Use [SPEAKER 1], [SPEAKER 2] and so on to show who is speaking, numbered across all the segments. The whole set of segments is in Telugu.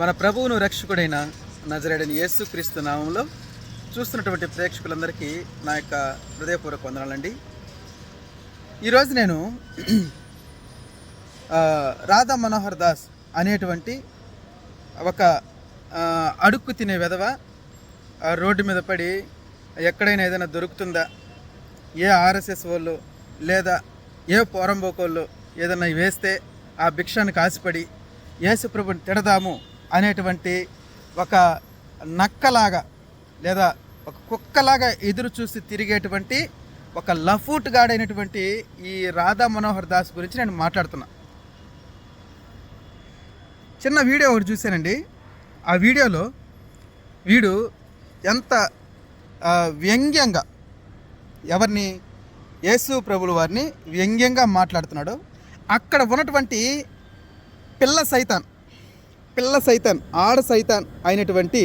[SPEAKER 1] మన ప్రభువును రక్షకుడైన నజరేడని యేసు క్రీస్తు నామంలో చూస్తున్నటువంటి ప్రేక్షకులందరికీ నా యొక్క హృదయపూర్వక వందనాలండి. ఈరోజు నేను రాధా మనోహర్ దాస్ అనేటువంటి ఒక అడుక్కు తినే విధవ రోడ్డు మీద పడి ఎక్కడైనా ఏదైనా దొరుకుతుందా? ఏ ఆర్ఎస్ఎస్ వాళ్ళు లేదా ఏ పోరంబోకోళ్ళు ఏదైనా వేస్తే ఆ భిక్షాన్ని కాసిపడి యేసుప్రభుని తిడదాము అనేటువంటి ఒక నక్కలాగా లేదా ఒక కుక్కలాగా ఎదురు చూసి తిరిగేటువంటి ఒక లఫూట్ గాడైనటువంటి ఈ రాధా మనోహర్ దాస్ గురించి నేను మాట్లాడుతున్నా. చిన్న వీడియో ఒకటి చూశానండి. ఆ వీడియోలో వీడు ఎంత వ్యంగ్యంగా ఎవరిని యేసు ప్రభుల వారిని వ్యంగ్యంగా మాట్లాడుతున్నాడు అక్కడ ఉన్నటువంటి పిల్ల సైతాన్ పిల్ల సైతాన్ ఆడ సైతాన్ అయినటువంటి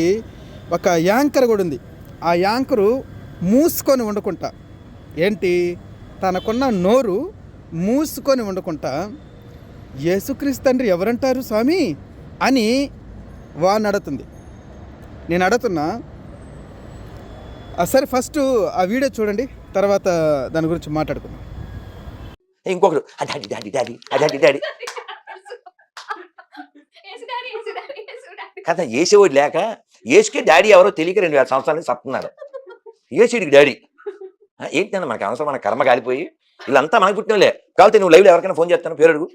[SPEAKER 1] ఒక యాంకర్ కూడా ఉంది. ఆ యాంకరు మూసుకొని వండుకుంటా. ఏంటి? తనకున్న నోరు మూసుకొని వండుకుంటా. యేసుక్రీస్తు తండ్రి ఎవరంటారు స్వామి? అని వాడిని అడుగుతుంది. నేను అడుగుతున్నా సరే ఫస్ట్ ఆ వీడియో చూడండి తర్వాత దాని గురించి మాట్లాడుకుందాం.
[SPEAKER 2] ఇంకొకరు daddy daddy daddy daddy daddy
[SPEAKER 3] Yesu daddy, Yesu daddy, Yesu daddy.
[SPEAKER 2] కదా ఏసేవాడు లేక ఏసుకే డాడీ ఎవరో తెలియక రెండు వేల సంవత్సరాల నుంచి సత్తున్నాడు ఏసుడికి డాడీ. ఏంటన్నా మనకు అవసరం మన కర్మ కాలిపోయి వీళ్ళంతా మనకు పుట్టినలే కాకపోతే నువ్వు లైవ్లో ఎవరికైనా ఫోన్ చేస్తాను పేరు అడుగు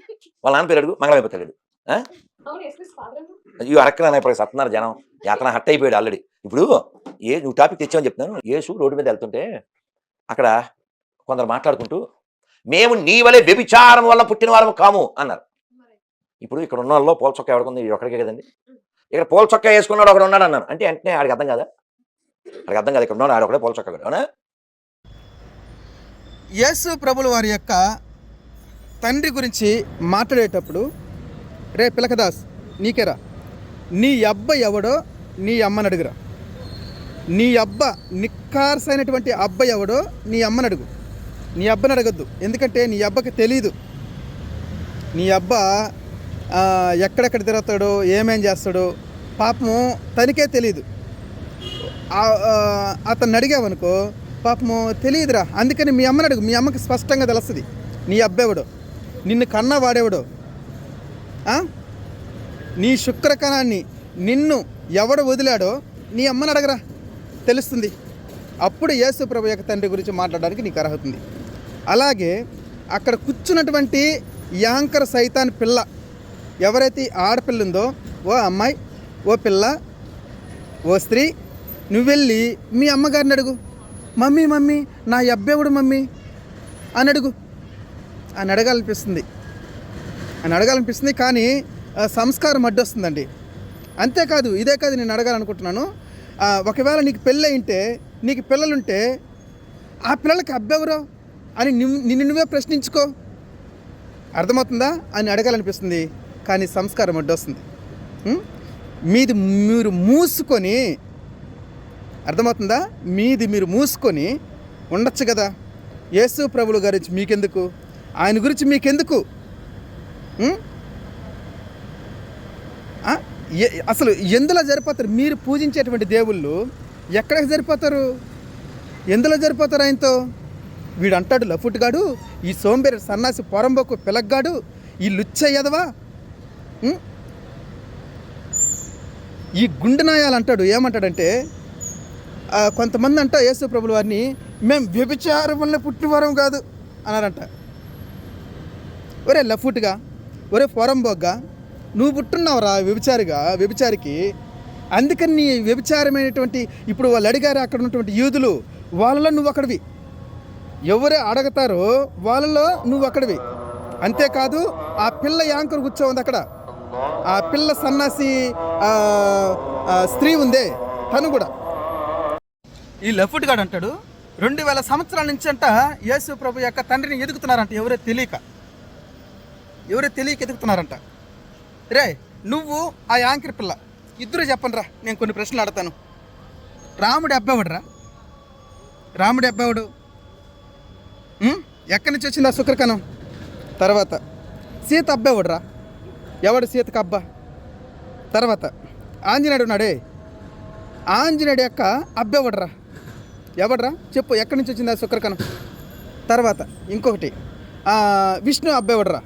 [SPEAKER 2] వాళ్ళ నాన్న పేరు అడుగు మంగళమైపోతాడు? అయ్యో అరక్కన ఇప్పుడు సత్తున్నారు జనం. యాతన హట్ అయిపోయాడు ఆల్రెడీ. ఇప్పుడు ఏ నువ్వు టాపిక్ తెచ్చావని చెప్తున్నాను. యేసు రోడ్డు మీద వెళ్తుంటే అక్కడ కొందరు మాట్లాడుకుంటూ మేము నీ వలె వ్యభిచారం వల్ల పుట్టిన వారము కాము అన్నారు. ఇప్పుడు ఇక్కడ ఉన్న వాళ్ళలో పోల్ చొక్కా ఎవడుకుంది ఒక్కడికే కదండి. ఇక్కడ పోల్ చొక్కా వేసుకున్నాడు ఒకడు ఉన్నాడు అన్నాను. అంటే వెంటనే ఆడికి అర్థం కదా? ఆడికి అర్థం కాదు ఇక్కడ ఉన్నాడు ఆడ ఒకడే పోల్ చొక్కా అవునా?
[SPEAKER 1] యేసు ప్రభుల వారి యొక్క తండ్రి గురించి మాట్లాడేటప్పుడు రే పిలకదాస్ నీకేరా నీ అబ్బ ఎవడో నీ అమ్మని అడుగురా. నీ అబ్బ నిక్కార్సైనటువంటి అబ్బ ఎవడో నీ అమ్మని అడుగు. నీ అబ్బని అడగద్దు. ఎందుకంటే నీ అబ్బకి తెలీదు. నీ అబ్బ ఎక్కడెక్కడ తిరుగుతాడో ఏమేం చేస్తాడో పాపము తనకే తెలియదు అతను అడిగామనుకో అతన్ని అడిగావనుకో పాపము తెలియదురా అందుకని మీ అమ్మని అడుగు మీ అమ్మకి స్పష్టంగా తెలుస్తుంది. నీ అబ్బెవడో నిన్ను కన్న వాడేవాడో నీ శుక్రకణాన్ని నిన్ను ఎవడు వదిలాడో నీ అమ్మని అడగరా తెలుస్తుంది. అప్పుడు యేసు ప్రభు యొక్క తండ్రి గురించి మాట్లాడడానికి నీకు అర్హతుంది అలాగే అక్కడ కూర్చున్నటువంటి యాంకర్ సైతాన్ పిల్ల ఎవరైతే ఆడపిల్ల ఉందో ఓ అమ్మాయి ఓ పిల్ల ఓ స్త్రీ నువ్వు వెళ్ళి మీ అమ్మగారిని అడుగు. మమ్మీ మమ్మీ నా అబ్బెవడు మమ్మీ? అని అడుగు. అని అడగాలనిపిస్తుంది. అని అడగాలనిపిస్తుంది కానీ సంస్కారం అడ్డొస్తుందండి. అంతేకాదు ఇదే కాదు నేను అడగాలనుకుంటున్నాను. ఒకవేళ నీకు పెళ్ళి అయింటే నీకు పిల్లలుంటే ఆ పిల్లలకి అబ్బెవరో? అని నిన్ను నువ్వే ప్రశ్నించుకో. అర్థమవుతుందా? అని అడగాలనిపిస్తుంది. కానీ సంస్కారం అడ్డొస్తుంది మీది మీరు మూసుకొని అర్థమవుతుందా? మీది మీరు మూసుకొని ఉండొచ్చు కదా. యేసు ప్రభుల గురించి మీకెందుకు? ఆయన గురించి మీకెందుకు? అసలు ఎందులో జరిపోతారు? మీరు పూజించేటువంటి దేవుళ్ళు ఎక్కడికి జరిపోతారు? ఎందులో జరిపోతారు ఆయనతో? వీడు అంటాడు లఫుట్గాడు ఈ సోంబేరి సన్నాసి పొరంబోకు పిలగ్గాడు ఈ లుచ్చ ఎదవా ఈ గుండెనాయాలు అంటాడు ఏమంటాడంటే కొంతమంది అంట యేసు ప్రభుల వారిని మేము వ్యభిచార వల్ల పుట్టినవారం కాదు అన్నారంట. ఒరే లఫుట్గా ఒరే పొరంబోగ్గా నువ్వు పుట్టున్నావురా వ్యభిచారిగా వ్యభిచారికి. అందుకని నీ వ్యభిచారమైనటువంటి ఇప్పుడు వాళ్ళు అడిగారు అక్కడ ఉన్నటువంటి యూదులు వాళ్ళలో నువ్వు అక్కడివి. ఎవరే అడగతారో వాళ్ళలో నువ్వు అక్కడివి. అంతేకాదు ఆ పిల్ల యాంకర్ కూర్చోంది అక్కడ. ఆ పిల్ల సన్నాసి స్త్రీ ఉందే తను కూడా. ఈ లెఫ్ట్ గాడు అంటాడు రెండు వేల సంవత్సరాల నుంచి అంట యేసు ప్రభు యొక్క తండ్రిని ఎదుగుతున్నారంట ఎవరే తెలియక. ఎవరే తెలియక ఎదుగుతున్నారంట. రే నువ్వు ఆ యాంకర్ పిల్ల ఇద్దరు చెప్పనరా నేను కొన్ని ప్రశ్నలు అడతాను రాముడి అబ్బావుడురా? రాముడి అబ్బావుడు? ఎక్కడి నుంచి వచ్చింది ఆ శుక్రకణం? తర్వాత. సీత అబ్బావుడురా? ఎవడు సీతకు అబ్బా? తర్వాత ఆంజనేయుడు ఉన్నాడే. ఆంజనేయుడు యొక్క అబ్బెవడరా ఎవడరా? చెప్పు ఎక్కడి నుంచి వచ్చింది ఆ శుక్రకణం? తర్వాత ఇంకొకటి విష్ణు అబ్బెవడరా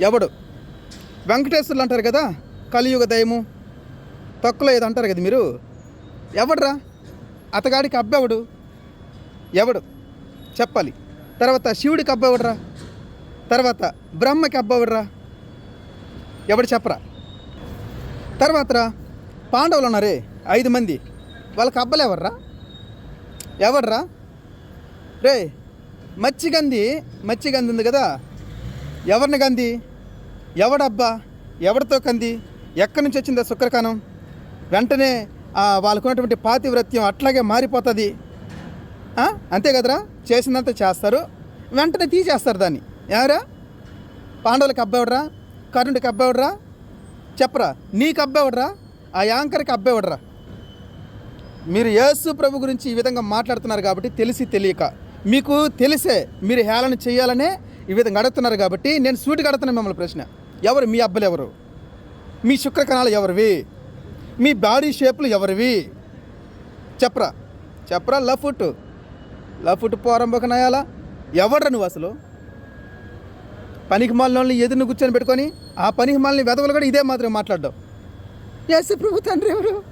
[SPEAKER 1] ఎవడు? వెంకటేశ్వరులు అంటారు కదా కలియుగ దయము. తక్కువ ఏదో అంటారు కదా మీరు. ఎవడురా? అతగాడికి అబ్బెవడు ఎవడు? చెప్పాలి. తర్వాత శివుడికి అబ్బెవడరా తర్వాత బ్రహ్మకి అబ్బెవడరా ఎవడు చెప్పరా? తర్వాత పాండవులు ఉన్నారే ఐదు మంది. వాళ్ళకి అబ్బలు ఎవర్రా? ఎవర్రా? రే మచ్చిగంది మచ్చిగంది ఉంది కదా. ఎవరిని గంది ఎవడబ్బా ఎవరితో కంది? ఎక్కడి నుంచి వచ్చిందా శుక్రకానం వెంటనే వాళ్ళకున్నటువంటి పాతివ్రత్యం అట్లాగే మారిపోతుంది. అంతే కదరా? చేసినంత చేస్తారు. వెంటనే తీసేస్తారు దాన్ని. ఎవరా? పాండవులకు అబ్బాయిడరా కర్ణుడికి అబ్బాయివడరా చెప్పరా. నీకు అబ్బాయివడరా ఆ యాంకర్కి అబ్బాయివడరా మీరు యేసు ప్రభు గురించి ఈ విధంగా మాట్లాడుతున్నారు కాబట్టి తెలిసి తెలియక. మీకు తెలిసే మీరు హేళన చేయాలనే ఈ విధంగా అడుగుతున్నారు కాబట్టి నేను సూటిగా అడుగుతున్నా మిమ్మల్ని ప్రశ్న. ఎవరు? మీ అబ్బలు ఎవరు? మీ శుక్రకణాలు ఎవరివి? మీ బాడీ షేపులు ఎవరివి? చెప్పరా. చెప్పరా లఫుట్. లఫుట్ పోరంబోక పోరంభకనయాలా ఎవడ్రా నువ్వు అసలు? పనికి మాలిన ఎదురును కూర్చొని పెట్టుకొని ఆ పనికి మాలిన వెదవలు కూడా ఇదే మాత్రం మాట్లాడడం. ఎస్ ప్రభు తండ్రి ఎవరు?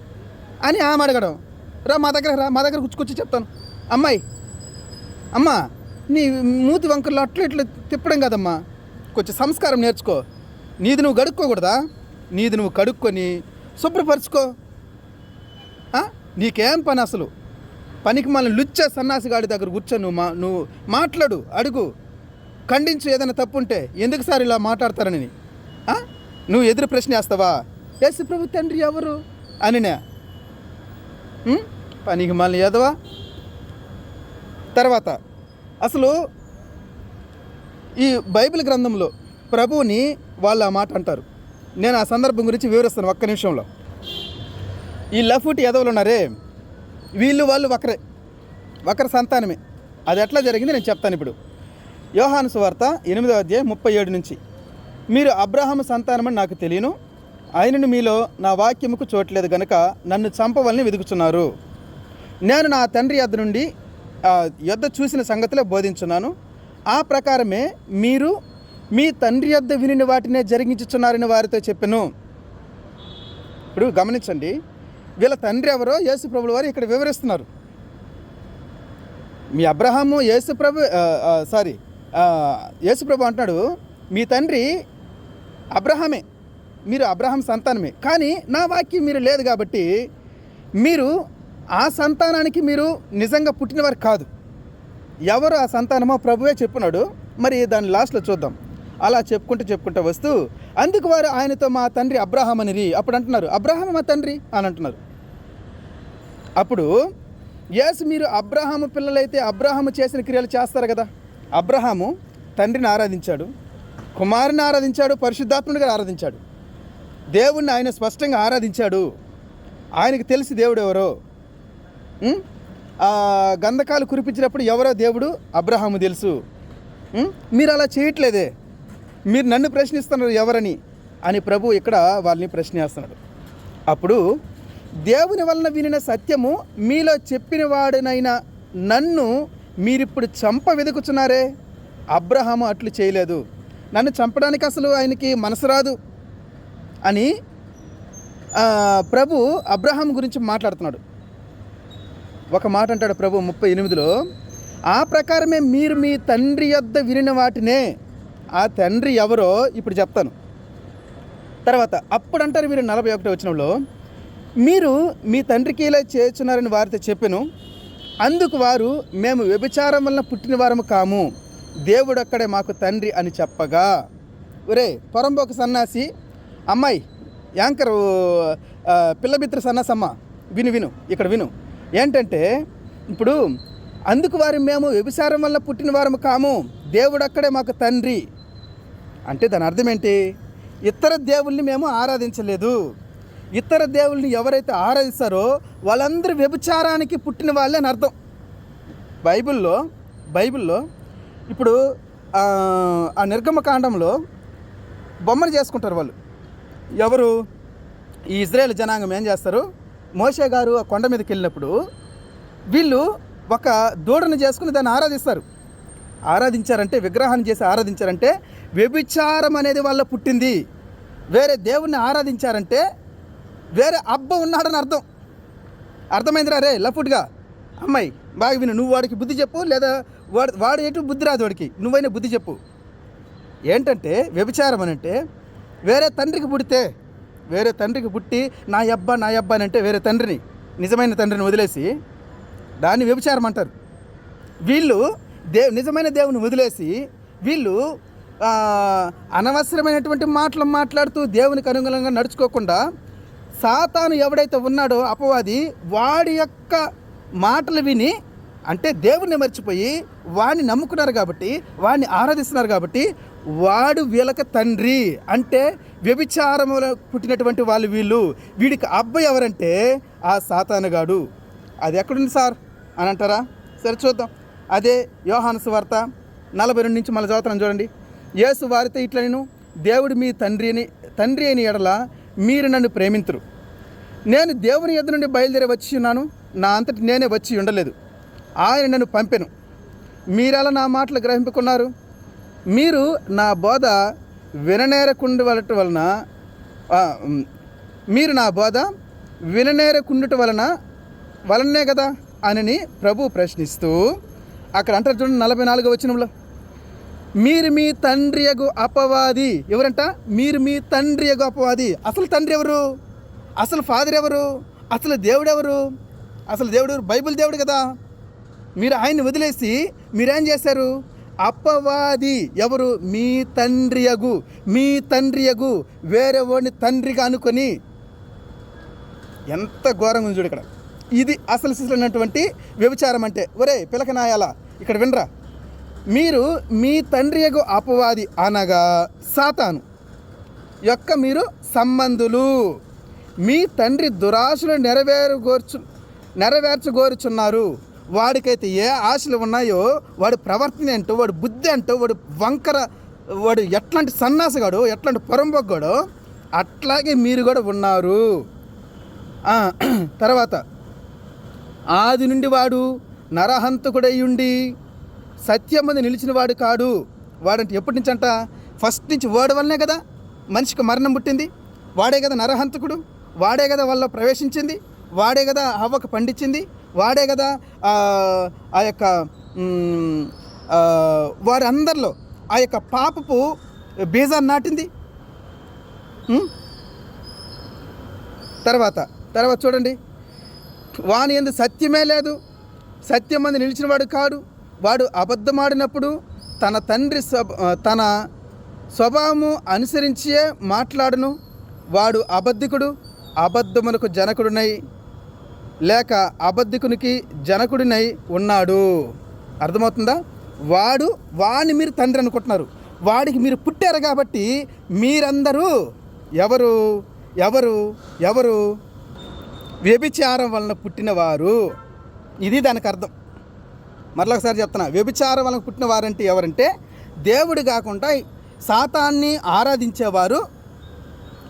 [SPEAKER 1] అని ఆమె అడగడం. రా మా దగ్గర రా మా దగ్గర కూర్చుకొచ్చి చెప్తాను. అమ్మాయి అమ్మా నీ మూతి వంకర్లు అట్లా ఇట్లా తిప్పడం కదమ్మా. కొంచెం సంస్కారం నేర్చుకో. నీది నువ్వు గడుక్కోకూడదా? నీది నువ్వు కడుక్కొని శుభ్రపరుచుకో? నీకేం పని అసలు? పనికి మళ్ళీ లుచ్చ సన్నాసిగాడి దగ్గర కూర్చొని నువ్వు మా నువ్వు మాట్లాడు అడుగు. ఖండించు ఏదైనా తప్పు ఉంటే ఎందుకు సార్ ఇలా మాట్లాడతారని? నువ్వు ఎదురు ప్రశ్న వేస్తావా? ఎస్ ప్రభు తండ్రి ఎవరు? అనినే. పనికి మళ్ళీ ఎదవా తర్వాత అసలు ఈ బైబిల్ గ్రంథంలో ప్రభువుని వాళ్ళు ఆ మాట అంటారు. నేను ఆ సందర్భం గురించి వివరిస్తాను ఒక్క నిమిషంలో. ఈ లఫూటి ఎదవలు ఉన్నారే వీళ్ళు వాళ్ళు ఒకరే. ఒకరి సంతానమే. అది ఎట్లా జరిగింది నేను చెప్తాను ఇప్పుడు. యోహాను సువార్త ఎనిమిదవ అధ్యాయం ముప్పై ఏడు నుంచి. మీరు అబ్రహాము సంతానమని నాకు తెలియను ఆయనను మీలో నా వాక్యముకు చోట్లేదు గనుక నన్ను చంపవలని వెతుకుచున్నారు నేను నా తండ్రి యొద్ నుండి యుద్ధ యొద్ద చూసిన సంగతిలో బోధించున్నాను. ఆ ప్రకారమే మీరు మీ తండ్రి యొద్ద విని వాటినే జరిగించుచున్నారని వారితో చెప్పాను. ఇప్పుడు గమనించండి వీళ్ళ తండ్రి ఎవరో యేసు ప్రభుల వారు ఇక్కడ వివరిస్తున్నారు. మీ అబ్రహాము యేసు ప్రభు సారీ యేసుప్రభు ప్రభు అంటున్నాడు మీ తండ్రి అబ్రహమే మీరు అబ్రహం సంతానమే. కానీ నా వాక్యం మీరు లేదు కాబట్టి మీరు ఆ సంతానానికి మీరు నిజంగా పుట్టినవారు కాదు. ఎవరు ఆ సంతానమో ప్రభువే చెప్పున్నాడు. మరి దాని లాస్ట్లో చూద్దాం. అలా చెప్పుకుంటూ చెప్పుకుంటూ వస్తూ అందుకు వారు ఆయనతో మా తండ్రి అబ్రహాం అని అప్పుడు అంటున్నారు అబ్రహాం మా తండ్రి? అని అంటున్నారు. అప్పుడు ఎస్ మీరు అబ్రహాము పిల్లలైతే అబ్రహాము చేసిన క్రియలు చేస్తారు కదా. అబ్రహాము తండ్రిని ఆరాధించాడు కుమారుని ఆరాధించాడు పరిశుద్ధాత్ముడిగా ఆరాధించాడు. దేవుణ్ణి ఆయన స్పష్టంగా ఆరాధించాడు. ఆయనకి తెలిసి దేవుడు ఎవరో? గంధకాలు కురిపించినప్పుడు ఎవరో దేవుడు? అబ్రహాము తెలుసు. మీరు అలా చేయట్లేదే. మీరు నన్ను ప్రశ్నిస్తున్నారు ఎవరని అని ప్రభు ఇక్కడ వాళ్ళని ప్రశ్నిస్తున్నాడు. అప్పుడు దేవుని వలన వినిన సత్యము మీలో చెప్పిన వాడినైనా నన్ను మీరిప్పుడు చంప వెతుకుచున్నారే అబ్రహాము అట్లు చేయలేదు. నన్ను చంపడానికి అసలు ఆయనకి మనసు రాదు. అని ప్రభు అబ్రహాం గురించి మాట్లాడుతున్నాడు. ఒక మాట అంటాడు ప్రభు ముప్పై ఎనిమిదిలో ఆ ప్రకారమే మీరు మీ తండ్రి యొద్ద వినిన వాటినే ఆ తండ్రి ఎవరో ఇప్పుడు చెప్తాను. తర్వాత అప్పుడు అంటారు మీరు నలభై ఒకటి వచ్చినప్పుడు మీరు మీ తండ్రికి ఇలా చేస్తున్నారని వారితో చెప్పాను. అందుకు వారు మేము వ్యభిచారం వలన పుట్టిన వారము కాము. దేవుడు అక్కడే మాకు తండ్రి అని చెప్పగా. ఒరే పొరంబోక సన్నాసి అమ్మాయి యాంకర్ పిల్లమిత్ర పిల్లబిత్ర సన్నాసమ్మ విను విను ఇక్కడ విను. ఏంటంటే ఇప్పుడు అందుకు వారు మేము వ్యభిచారం వల్ల పుట్టిన వారము కాము. దేవుడు అక్కడే మాకు తండ్రి. అంటే దాని అర్థం ఏంటి? ఇతర దేవుల్ని మేము ఆరాధించలేదు. ఇతర దేవుల్ని ఎవరైతే ఆరాధిస్తారో వాళ్ళందరూ వ్యభిచారానికి పుట్టిన వాళ్ళే అని అర్థం. బైబిల్లో బైబిల్లో ఇప్పుడు ఆ, నిర్గమకాండంలో బొమ్మలు చేసుకుంటారు వాళ్ళు. ఎవరు? ఈ ఇజ్రాయేల్ జనాంగం ఏం చేస్తారు? మోషే గారు ఆ కొండ మీదకి వెళ్ళినప్పుడు వీళ్ళు ఒక దూడను చేసుకుని దాన్ని ఆరాధిస్తారు. ఆరాధించారంటే విగ్రహాన్ని చేసి ఆరాధించారంటే వ్యభిచారం అనేది వాళ్ళ పుట్టింది. వేరే దేవుణ్ణి ఆరాధించారంటే వేరే అబ్బ ఉన్నాడని అర్థం. అర్థమైందిరా రే లఫుట్గా అమ్మాయి బాగా విను నువ్వు వాడికి బుద్ధి చెప్పు లేదా వాడు వాడు ఎటు బుద్ధి రాదు వాడికి నువ్వైనా బుద్ధి చెప్పు. ఏంటంటే వ్యభిచారం అని అంటే వేరే తండ్రికి పుడితే వేరే తండ్రికి పుట్టి నా అబ్బా నా అబ్బా అని అంటే వేరే తండ్రిని నిజమైన తండ్రిని వదిలేసి దాన్ని వ్యభిచారం అంటారు. వీళ్ళు దే నిజమైన దేవుని వదిలేసి వీళ్ళు అనవసరమైనటువంటి మాటలు మాట్లాడుతూ దేవునికి అనుగుణంగా నడుచుకోకుండా సాతాను ఎవడైతే ఉన్నాడో అపవాది వాడి యొక్క మాటలు విని అంటే దేవుణ్ణి మర్చిపోయి వాడిని నమ్ముకున్నారు కాబట్టి వాడిని ఆరాధిస్తున్నారు కాబట్టి వాడు వీళ్ళకి తండ్రి. అంటే వ్యభిచారములో పుట్టినటువంటి వాళ్ళు వీళ్ళు. వీడికి అబ్బాయి ఎవరంటే ఆ సాతానుగాడు అది ఎక్కడుంది సార్? అని అంటారా? సరే చూద్దాం. అదే యోహాను సువార్త నలభై రెండు నుంచి మళ్ళీ చదువుతాను చూడండి. యేసు వారితో ఇట్లా నేను దేవుడు మీ తండ్రి అని తండ్రి అయిన ఎడల మీరు నన్ను ప్రేమింతురు. నేను దేవుని ఎద్దు నుండి బయలుదేరి వచ్చి ఉన్నాను. నా అంతటి నేనే వచ్చి ఉండలేదు. ఆయన నన్ను పంపెను. మీరెలా నా మాటలు గ్రహింపుకున్నారు? మీరు నా బోధ విననేరకుండా వలట వలన మీరు నా బోధ విననేరకుండుట వలన వలనే కదా అని ప్రభు ప్రశ్నిస్తూ అక్కడ అంటారు చూడండి నలభై నాలుగో వచ్చినంలో మీరు మీ తండ్రి యగు అపవాది. ఎవరంట? మీరు మీ తండ్రి యగు అపవాది. అసలు తండ్రి ఎవరు? అసలు ఫాదర్ ఎవరు? అసలు దేవుడెవరు అసలు దేవుడు బైబిల్ దేవుడు కదా. మీరు ఆయన్ని వదిలేసి మీరేం చేశారు? అపవాది ఎవరు? మీ తండ్రి అగు. మీ తండ్రి యగు వేరే వాడిని తండ్రిగా అనుకొని. ఎంత ఘోరంగా ఉంది చూడు ఇక్కడ. ఇది అసలు శిశులైనటువంటి వ్యభిచారం అంటే ఒరే పిలకనాయాల ఇక్కడ వినరా. మీరు మీ తండ్రి యగు అపవాది అనగా సాతాను. యొక్క మీరు సంబంధులు. మీ తండ్రి దురాశలు నెరవేరుగోర్చు నెరవేర్చగోరుచున్నారు. వాడికైతే ఏ ఆశలు ఉన్నాయో వాడి ప్రవర్తన ఏంటో వాడి బుద్ధి ఏంటో వాడు వంకర వాడు ఎట్లాంటి సన్నాసగాడు ఎట్లాంటి పొరంబొగ్గాడో అట్లాగే మీరు కూడా ఉన్నారు. తర్వాత ఆది నుండి వాడు నరహంతకుడై ఉండి సత్యం మీద నిలిచిన వాడు కాడు. వాడంటే ఎప్పటి నుంచి అంట ఫస్ట్ నుంచి వాడి వల్లనే కదా మనిషికి మరణం పుట్టింది. వాడే కదా నరహంతకుడు. వాడే కదా వాళ్ళ ప్రవేశించింది వాడే కదా హవ్వకు పండించింది వాడే కదా ఆ, యొక్క వారందరిలో ఆ యొక్క పాపపు బీజాన్ని నాటింది. తర్వాత తర్వాత చూడండి. వాని ఎందు సత్యమే లేదు. సత్యం మంది నిలిచినవాడు కాడు. వాడు అబద్ధమాడినప్పుడు తన తండ్రి స్వభ తన స్వభావము అనుసరించే మాట్లాడును. వాడు అబద్ధికుడు. అబద్ధమునకు జనకుడినై లేక అబద్ధికునికి జనకుడినై ఉన్నాడు. అర్థమవుతుందా? వాడు వాని మీరు తండ్రి అనుకుంటున్నారు. వాడికి మీరు పుట్టారు కాబట్టి మీరందరూ ఎవరు? ఎవరు? ఎవరు? వ్యభిచారం వలన పుట్టినవారు. ఇది దానికి అర్థం. మరొకసారి చెప్తున్నా. వ్యభిచారం వలన పుట్టిన వారంటే ఎవరంటే దేవుడు కాకుండా సాతాన్ని ఆరాధించేవారు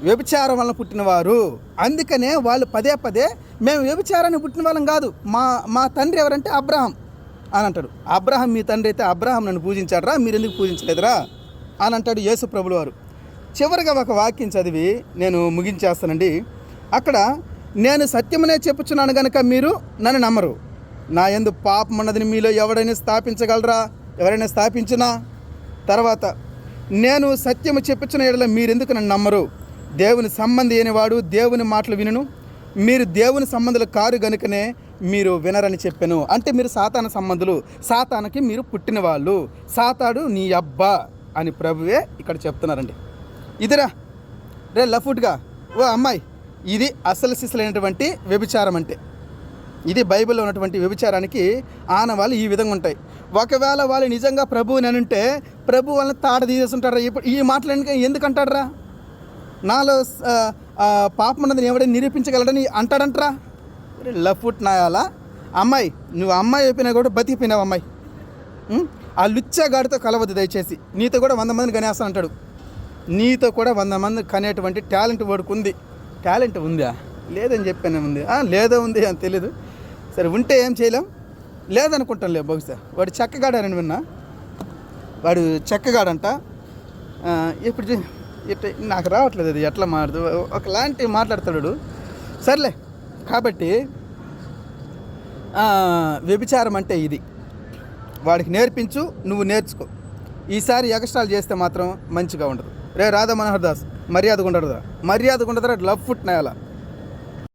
[SPEAKER 1] వ్యభిచారం వలన పుట్టినవారు. అందుకనే వాళ్ళు పదే పదే మేము వ్యభిచారాన్ని పుట్టిన వాళ్ళం కాదు. మా మా తండ్రి ఎవరంటే అబ్రహం అని అంటాడు. అబ్రహం మీ తండ్రి అయితే అబ్రహం నన్ను పూజించాడరా మీరు ఎందుకు పూజించలేదురా అని అంటాడు యేసు ప్రభులు వారు. చివరిగా ఒక వాక్యం చదివి నేను ముగించేస్తానండి. అక్కడ నేను సత్యమనే చెప్పుచున్నాను కనుక మీరు నన్ను నమ్మరు. నా ఎందు పాపం ఉన్నదని మీలో ఎవడైనా స్థాపించగలరా? ఎవరైనా స్థాపించినా? తర్వాత నేను సత్యము చెప్పుచున్న ఎడల మీరెందుకు నన్ను నమ్మరు? దేవుని సంబంధి అయినవాడు దేవుని మాటలు వినను. మీరు దేవుని సంబంధులు కారు గనుకనే మీరు వినరని చెప్పాను. అంటే మీరు సాతాన సంబంధులు. సాతానకి మీరు పుట్టిన వాళ్ళు. సాతాడు నీ అబ్బా అని ప్రభువే ఇక్కడ చెప్తున్నారండి. ఇదిరా. రే లఫుట్గా. ఓ అమ్మాయి. ఇది అసలు సిసలైనటువంటి వ్యభిచారం అంటే. ఇది బైబిల్లో ఉన్నటువంటి వ్యభిచారానికి ఆనవాళ్ళు ఈ విధంగా ఉంటాయి. ఒకవేళ వాళ్ళు నిజంగా ప్రభువుని అని ఉంటే ప్రభు వాళ్ళని తాట తీసేస్తుంటారా ఈ మాటలు ఎందుకు- నాలో ఆ, పాపం ఎవడైనా నిరూపించగలడని అంటాడంటరా? లఫుట్ నాయాలా అమ్మాయి నువ్వు అమ్మాయి అయిపోయినా కూడా బతికిపోయినావు అమ్మాయి. ఆ ఆ లుచ్చగాడితో కలవద్దు దయచేసి. నీతో కూడా వంద మందిని కనేస్తాను అంటాడు. నీతో కూడా వంద మంది కనేటువంటి టాలెంట్ వాడికి ఉంది. టాలెంట్ ఉందా? లేదని చెప్పానే ఉంది. ఆ, లేదో ఉంది అని తెలీదు. సరే ఉంటే ఏం చేయలేం? లేదనుకుంటాం లే బహుశా. వాడు చెక్కగాడని విన్నా. వాడు చెక్కగాడంట. ఇప్పుడు ఇట్లా నాకు రావట్లేదు అది ఎట్లా మారదు? ఒకలాంటి మాట్లాడతాడు. సర్లే కాబట్టి వ్యభిచారం అంటే ఇది. వాడికి నేర్పించు నువ్వు నేర్చుకో. ఈసారి ఎగస్ట్రాలు చేస్తే మాత్రం మంచిగా ఉండదు. రే రాధా మనోహర్ దాస్ మర్యాదగా ఉండదురా మర్యాదగా ఉండదురా లవ్ ఫుట్ నేల